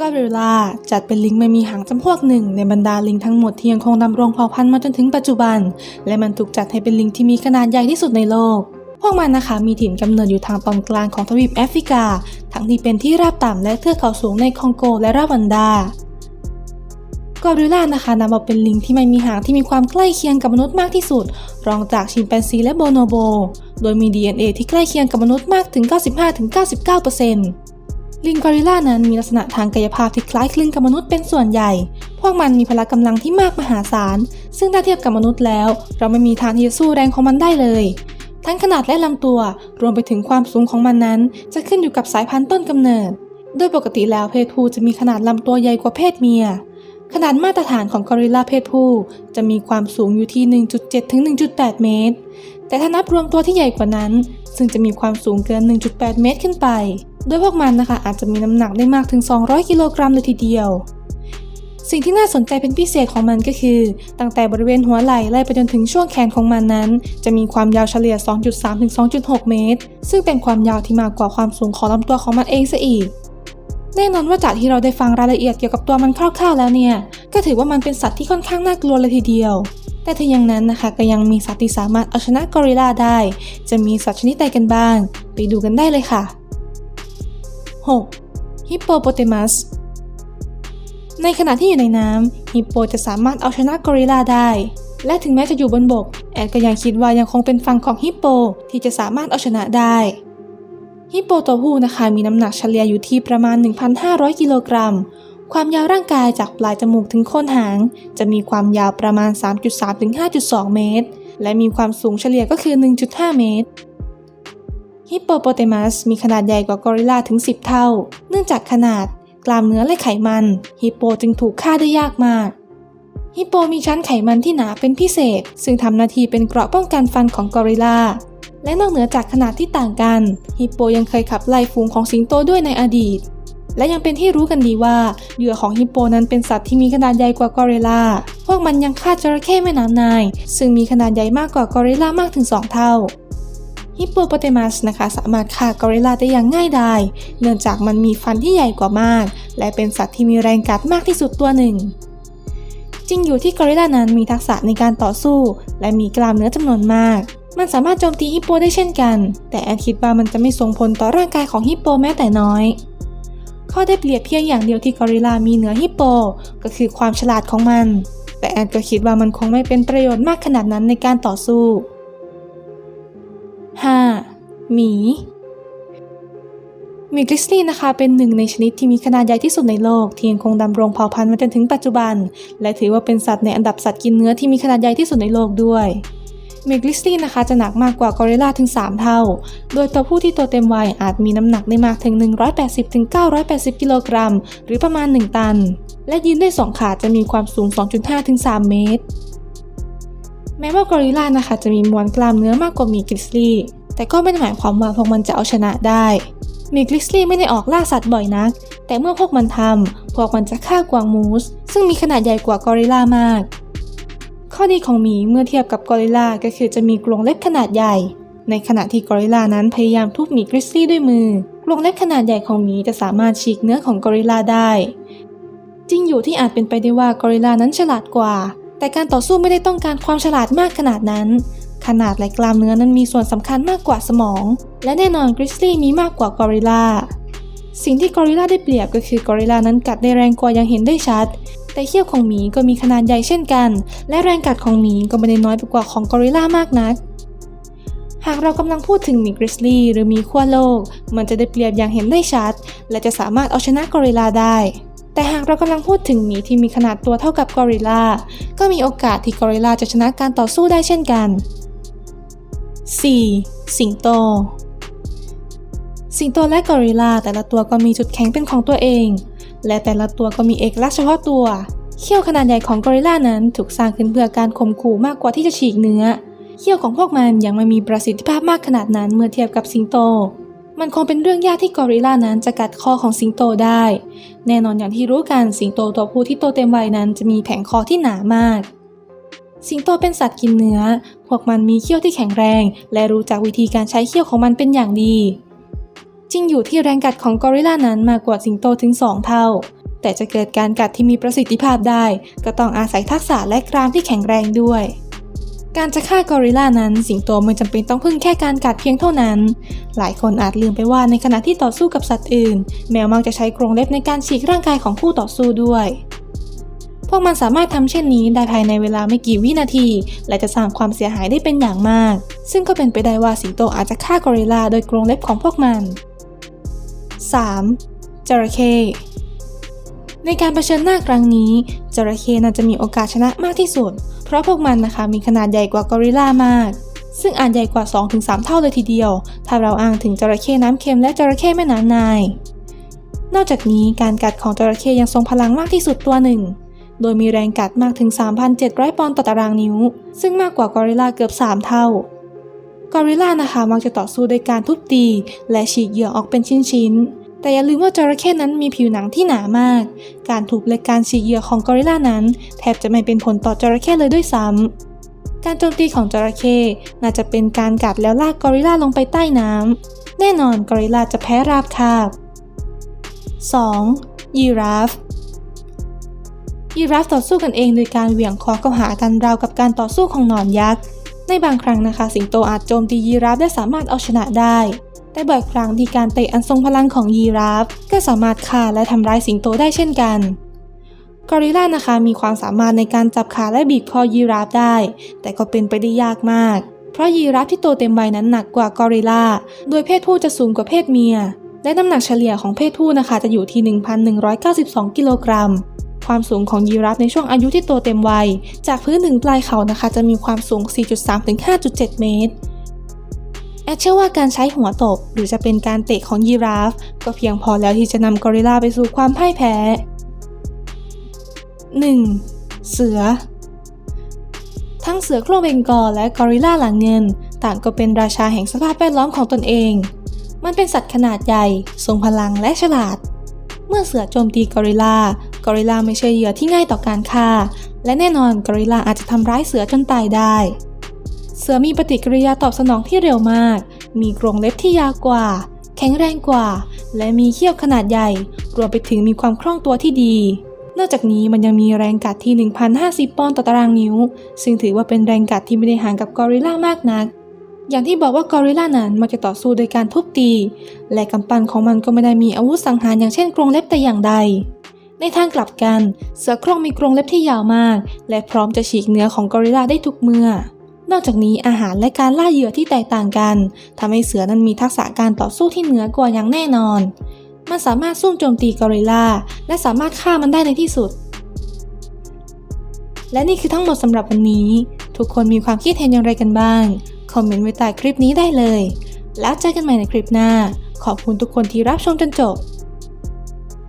กอริลลาจัดเป็นลิงไม่มีหางจำพวกหนึ่งในบรรดาลิงทั้งหมดที่ยังคงดำรงเผ่าพันธุ์มาจนถึงปัจจุบัน และมันถูกจัดให้เป็นลิงที่มีขนาดใหญ่ที่สุดในโลก พวกมันนะคะมีถิ่นกำเนิดอยู่ทางตอนกลางของทวีปแอฟริกา ทั้งที่เป็นที่ราบต่ำและเทือกเขาสูงในคองโกและรวันดากอริลลานะคะนับว่าเป็นลิงที่ไม่มีหางที่มีความใกล้เคียงกับมนุษย์มากที่สุด รองจากชิมแปนซีและโบโนโบ โดยมี DNA ที่ใกล้เคียงกับมนุษย์มากถึง 95-99% ลิงกอริลลานั้นมีลักษณะทางกายภาพที่คล้ายคลึงกับมนุษย์เป็นส่วนใหญ่ พวกมันมีพละกำลังที่มากมหาศาล ซึ่งถ้าเทียบกับมนุษย์แล้ว เราไม่มีทางที่จะสู้แรงของมันได้เลย ทั้งขนาดและลำตัว รวมไปถึงความสูงของมันนั้น จะขึ้นอยู่กับสายพันธุ์ต้นกำเนิด โดยปกติแล้วเพศผู้จะมีขนาดลำตัวใหญ่กว่าเพศเมีย ขนาดมาตรฐานของกอริลลาเพศผู้จะมีความสูงอยู่ที่ 1.7 ถึง 1.8 เมตร แต่ถ้านับรวมตัวที่ใหญ่กว่านั้น ซึ่งจะมีความสูงเกิน 1.8 เมตรขึ้นไป โดยพวกมันนะคะอาจจะมีน้ำหนักได้มากถึง 200 กิโลกรัมเลยทีเดียว สิ่งที่น่าสนใจเป็นพิเศษของมันก็คือ ตั้งแต่บริเวณหัวไหล่ไล่ไปจนถึงช่วงแขนของมันนั้น จะมีความยาวเฉลี่ย 2.3 ถึง 2.6 เมตร ซึ่งเป็นความยาวที่มากกว่าความสูงของลำตัวของมันเองซะอีกแน่นอนว่าจากที่เราได้ฟังรายละเอียดเกี่ยวกับตัวมันคร่าวๆแล้วเนี่ย ก็ถือว่ามันเป็นสัตว์ที่ค่อนข้างน่ากลัวเลยทีเดียว แต่ถึงอย่างนั้นนะคะก็ยังมีสัตว์ที่สามารถเอาชนะกอริลลาได้ จะมีสัตว์ชนิดใดกันบ้าง ไปดูกันได้เลยค่ะ 6. ฮิปโปโปเตมัส ในขณะที่อยู่ในน้ำฮิปโปจะสามารถเอาชนะกอริลลาได้ และถึงแม้จะอยู่บนบก แอดก็ยังคิดว่ายังคงเป็นฝั่งของฮิปโปที่จะสามารถเอาชนะได้ ฮิปโปตัวผู้นะคะมีน้ำหนักเฉลี่ยอยู่ที่ประมาณ 1,500 กิโลกรัม ความยาวร่างกายจากปลายจมูกถึงโคนหาง จะมีความยาวประมาณ 3.3ถึง5.2 เมตร และมีความสูงเฉลี่ยก็คือ 1.5 เมตร ฮิปโปโปเตมัสมีขนาดใหญ่กว่ากอริลลาถึง 10 เท่า เนื่องจากขนาด กล้ามเนื้อและไขมัน ฮิปโปจึงถูกฆ่าได้ยากมาก ฮิปโปมีชั้นไขมันที่หนาเป็นพิเศษ ซึ่งทำหน้าที่เป็นเกราะป้องกันฟันของกอริลลา และนอกเหนือจากขนาดที่ต่างกัน ฮิปโปยังเคยขับไล่ฝูงของสิงโตด้วยในอดีต และยังเป็นที่รู้กันดีว่าเหยื่อของฮิปโปนั้นเป็นสัตว์ที่มีขนาดใหญ่กว่ากอริลลา พวกมันยังฆ่าจระเข้แม่น้ำนาย ซึ่งมีขนาดใหญ่มากกว่ากอริลลามากถึง 2 เท่า ฮิปโปโปเตมัสนะคะ สามารถฆ่ากอริลลาได้อย่างง่ายดาย เนื่องจากมันมีฟันที่ใหญ่กว่ามาก และเป็นสัตว์ที่มีแรงกัดมากที่สุดตัวหนึ่ง จริงอยู่ที่กอริลลานั้นมีทักษะในการต่อสู้ และมีกล้ามเนื้อจำนวนมาก มันสามารถโจมตีฮิปโปได้เช่นกัน แต่แอนคิดว่ามันจะไม่ส่งผลต่อร่างกายของฮิปโปแม้แต่น้อย ข้อได้เปรียบเพียงอย่างเดียวที่กอริลลามีเหนือฮิปโป ก็คือความฉลาดของมัน แต่แอนก็คิดว่ามันคงไม่เป็นประโยชน์มากขนาดนั้นในการต่อสู้ หมีหมีกริสลี่นะคะเป็นหนึ่งในชนิดที่มีขนาดใหญ่ที่สุดในโลกที่ยังคงดำรงเผ่าพันธุ์มาจนถึงปัจจุบัน และถือว่าเป็นสัตว์ในอันดับสัตว์กินเนื้อที่มีขนาดใหญ่ที่สุดในโลกด้วยหมีกริสลี่นะคะจะหนักมากกว่ากอริลลาถึง 3 เท่า โดยตัวผู้ที่โตเต็มวัยอาจมีน้ำหนักได้มากถึง 180ถึง980 กิโลกรัม หรือประมาณ 1 ตัน และยืนด้วยสองขาจะมีความสูง 2.5ถึง3เมตร แม้ว่ากอริลลานะคะจะมีมวลกล้ามเนื้อมากกว่าหมีกริสลี่ แต่ก็ไม่ได้หมายความว่าพวกมันจะเอาชนะได้มีกริสลี่ไม่ได้ออกล่าสัตว์บ่อยนัก แต่เมื่อพวกมันทำพวกมันจะฆ่ากวางมูส ซึ่งมีขนาดใหญ่กว่ากอริลลามาก ข้อดีของหมีเมื่อเทียบกับกอริลลาก็คือจะมีกรงเล็บขนาดใหญ่ ในขณะที่กอริลลานั้นพยายามทุบหมีกริสลี่ด้วยมือกรงเล็บขนาดใหญ่ของหมีจะสามารถฉีกเนื้อของกอริลลาได้ จริงอยู่ที่อาจเป็นไปได้ว่ากอริลลานั้นฉลาดกว่า แต่การต่อสู้ไม่ได้ต้องการความฉลาดมากขนาดนั้น ขนาดและกล้ามเนื้อนั้นมีส่วนสำคัญมากกว่าสมอง และแน่นอนกริสลี่มีมากกว่ากอริลลาสิ่งที่กอริลลาได้เปรียบก็คือกอริลลานั้นกัดได้แรงกว่ายังเห็นได้ชัด แต่เขี้ยวของหมีก็มีขนาดใหญ่เช่นกัน และแรงกัดของหมีก็ไม่ได้น้อยไปกว่าของกอริลลามากนัก หากเรากำลังพูดถึงหมีกริสลี่หรือหมีขั้วโลก มันจะได้เปรียบอย่างเห็นได้ชัด และจะสามารถเอาชนะกอริลลาได้แต่หากเรากำลังพูดถึงหมีที่มีขนาดตัวเท่ากับกอริลลา ก็มีโอกาสที่กอริลลาจะชนะการต่อสู้ได้เช่นกัน 4. สิงโต สิงโตและกอริลลาแต่ละตัวก็มีจุดแข็งเป็นของตัวเอง และแต่ละตัวก็มีเอกลักษณ์เฉพาะตัว เขี้ยวขนาดใหญ่ของกอริลลานั้นถูกสร้างขึ้นเพื่อการข่มขู่มากกว่าที่จะฉีกเนื้อ เขี้ยวของพวกมันยังไม่มีประสิทธิภาพมากขนาดนั้นเมื่อเทียบกับสิงโต มันคงเป็นเรื่องยากที่กอริลลานั้นจะกัดคอของสิงโตได้ แน่นอนอย่างที่รู้กันสิงโตตัวผู้ที่โตเต็มวัยนั้นจะมีแผงคอที่หนามากสิงโตเป็นสัตว์กินเนื้อ วกมันมีเขี้ยวที่แข็งแรง และรู้จักวิธีการใช้เขี้ยวของมันเป็นอย่างดี จริงอยู่ที่แรงกัดของกอริลลานั้นมากกว่าสิงโตถึง 2 เท่า แต่จะเกิดการกัดที่มีประสิทธิภาพได้ ก็ต้องอาศัยทักษะและกรามที่แข็งแรงด้วยการจะฆ่ากอริลลานั้นสิงโตไม่จำเป็นต้องพึ่งแค่การกัดเพียงเท่านั้น หลายคนอาจลืมไปว่าในขณะที่ต่อสู้กับสัตว์อื่น แมวมักจะใช้กรงเล็บในการฉีกร่างกายของคู่ต่อสู้ด้วย วกมันสามารถทำเช่นนี้ได้ภายในเวลาไม่กี่วินาที และจะสร้างความเสียหายได้เป็นอย่างมาก ซึ่งก็เป็นไปได้ว่าสิงโตอาจจะฆ่ากอริลลาโดยกรงเล็บของพวกมัน 3. จระเข้ในการเผชิญหน้าครั้งนี้ จระเข้น่าจะมีโอกาสชนะมากที่สุด เพราะพวกมันนะคะมีขนาดใหญ่กว่ากอริลลามาก ซึ่งอาจใหญ่กว่า 2-3 เท่าเลยทีเดียว ถ้าเราอ้างถึงจระเข้น้ำเค็มและจระเข้แม่น้ำนาย นอกจากนี้การกัดของจระเข้ยังทรงพลังมากที่สุดตัวหนึ่ง โดยมีแรงกัดมากถึง 3,700 ปอนด์ต่อตารางนิ้ว ซึ่งมากกว่ากอริลลาเกือบ 3 เท่ากอริลลานะคะมักจะต่อสู้โดยการทุบตี และฉีกเหยื่อออกเป็นชิ้นๆแต่อย่าลืมว่าจระเข้นั้นมีผิวหนังที่หนามาก การทุบและการฉีกเหยื่อของกอริลลานั้น แทบจะไม่เป็นผลต่อจระเข้เลยด้วยซ้ำการโจมตีของจระเข้น่าจะเป็นการกัดแล้วลากกอริลลาลงไปใต้น้ำแน่นอนกอริลลาจะแพ้ราบคาบ 2. ยีราฟ ยีราฟต่อสู้กันเองโดยการเหวี่ยงคอเข้าหากันราวกับการต่อสู้ของหนอนยักษ์ ในบางครั้งนะคะ สิงโตอาจโจมตียีราฟได้สามารถเอาชนะได้ แต่บ่อยครั้งที่การเตะอันทรงพลังของยีราฟ ก็สามารถฆ่าและทำร้ายสิงโตได้เช่นกันกอริลลานะคะมีความสามารถในการจับขาและบีบคอยีราฟได้ แต่ก็เป็นไปได้ยากมาก เพราะยีราฟที่โตเต็มวัยนั้นหนักกว่ากอริลลาโดยเพศผู้จะสูงกว่าเพศเมีย และน้ำหนักเฉลี่ยของเพศผู้นะคะจะอยู่ที่ 1,192 กิโลกรัม ความสูงของยีราฟในช่วงอายุที่โตเต็มวัย จากพื้นถึงปลายเขานะคะ จะมีความสูง 4.3 ถึง 5.7 เมตร แอดเชื่อว่าการใช้หัวตบ หรือจะเป็นการเตะของยีราฟ ก็เพียงพอแล้วที่จะนำกอริลลาไปสู่ความพ่ายแพ้ 1. เสือ ทั้งเสือโคร่งเบงกอลและกอริลลาหลังเงิน ต่างก็เป็นราชาแห่งสภาพแวดล้อมของตนเอง มันเป็นสัตว์ขนาดใหญ่ ทรงพลังและฉลาด เมื่อเสือโจมตีกอริลลา กอริลลาไม่ใช่เหยื่อที่ง่ายต่อการฆ่า และแน่นอนกอริลลาอาจจะทำร้ายเสือจนตายได้ เสือมีปฏิกิริยาตอบสนองที่เร็วมาก มีกรงเล็บที่ยาวกว่า แข็งแรงกว่า และมีเขี้ยวขนาดใหญ่ รวมไปถึงมีความคล่องตัวที่ดี นอกจากนี้มันยังมีแรงกัดที่ 1,050 ปอนด์ต่อตารางนิ้ว ซึ่งถือว่าเป็นแรงกัดที่ไม่ได้ห่างกับกอริลลามากนักอย่างที่บอกว่ากอริลลานั้นมักจะต่อสู้โดยการทุบตี และกำปั้นของมันก็ไม่ได้มีอาวุธสังหารอย่างเช่นกรงเล็บแต่อย่างใด ในทางกลับกัน เสือโคร่งมีกรงเล็บที่ยาวมาก และพร้อมจะฉีกเนื้อของกอริลลาได้ทุกเมื่อ นอกจากนี้อาหารและการล่าเหยื่อที่แตกต่างกันทำให้เสือนั้นมีทักษะการต่อสู้ที่เหนือกว่าอย่างแน่นอน มันสามารถซุ่มโจมตีกอริลลาและสามารถฆ่ามันได้ในที่สุด และนี่คือทั้งหมดสำหรับวันนี้ ทุกคนมีความคิดเห็นอย่างไรกันบ้าง คอมเมนต์ไว้ใต้คลิปนี้ได้เลย แล้วเจอกันใหม่ในคลิปหน้า ขอบคุณทุกคนที่รับชมจนจบ